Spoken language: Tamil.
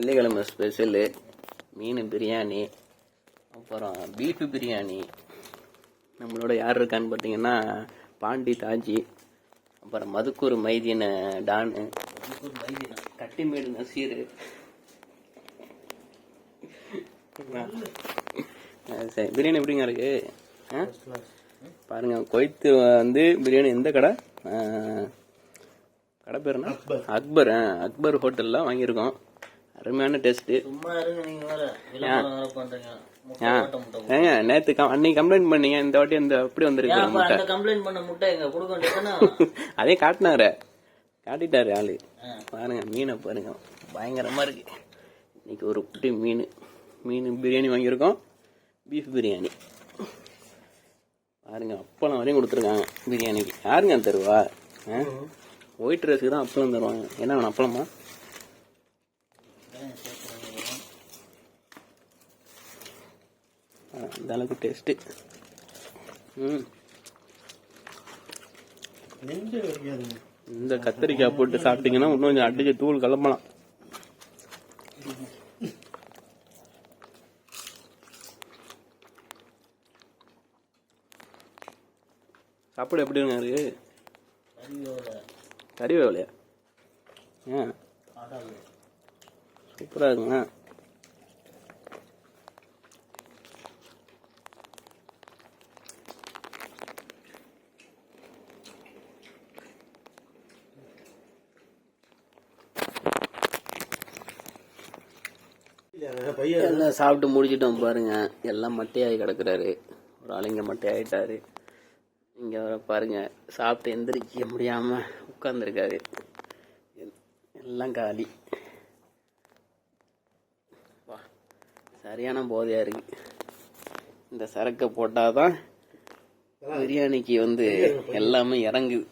வெள்ளிக்கிழமை ஸ்பெஷலு மீன் பிரியாணி அப்புறம் பீஃபு பிரியாணி. நம்மளோட யார் இருக்கான்னு பார்த்தீங்கன்னா பாண்டி தாஜி அப்புறம் மதுக்கூர் மைதீன டானு கட்டிமேடு நசீர். சரி பிரியாணி எப்படிங்க இருக்கு? ஆ? பாருங்க கொய்த்து வந்து பிரியாணி எந்த கடை? கடை பேருனா அக்பர். அக்பர் ஹோட்டலில் வாங்கியிருக்கோம். அருமையான டேஸ்ட்டு சும்மா இருங்க நீங்க வேற. ஏங்க நேற்று கம் அன்னைக்கு கம்ப்ளைண்ட் பண்ணீங்க இந்த வாட்டி அந்த எப்படி வந்திருக்கு முட்டை. அந்த கம்ப்ளைண்ட் பண்ண முட்டை எங்க? கொடுக்க வேண்டியதுதானே? அதே காட்டினாரு. காட்டிட்டாரு ஆளு. பாருங்க மீனை பாருங்க. பயங்கரமா இருக்கு. இன்னைக்கு ஒரு குட்டி மீன். மீன் பிரியாணி வாங்கியிருக்கோம். பீஃப் பிரியாணி. பாருங்க அப்பளம் வரையும் கொடுத்துருக்காங்க பிரியாணிக்கு. யாருங்க தருவா? ஒயிட் ரைஸுக்கு தான் அப்பளம் தருவாங்க. என்ன வேணும் அப்பளமா? அந்த அளவுக்கு டேஸ்ட்டு ம் இந்த கத்திரிக்காய் போட்டு சாப்பிட்டீங்கன்னா இன்னும் கொஞ்சம் அடிச்சு தூள் கலப்பலாம் சாப்பாடு எப்படிங்க இருக்கு கறி வேலையா ஏன் சூப்பராக இருக்குங்க எல்லாம் சாப்பிட்டு முடிச்சிட்டோம் பாருங்க. எல்லாம் மட்டையாகி கிடக்குறாரு. ஒரு ஆள் இங்கே மட்டையாயிட்டாரு. இங்கே வர பாருங்க. சாப்பிட்டு எந்திரிக்க முடியாம உட்காந்துருக்காரு எல்லாம் காலி. வா சரியான போதையா இருக்கு. இந்த சரக்கை போட்டாதான் பிரியாணிக்கு வந்து எல்லாமே இறங்குது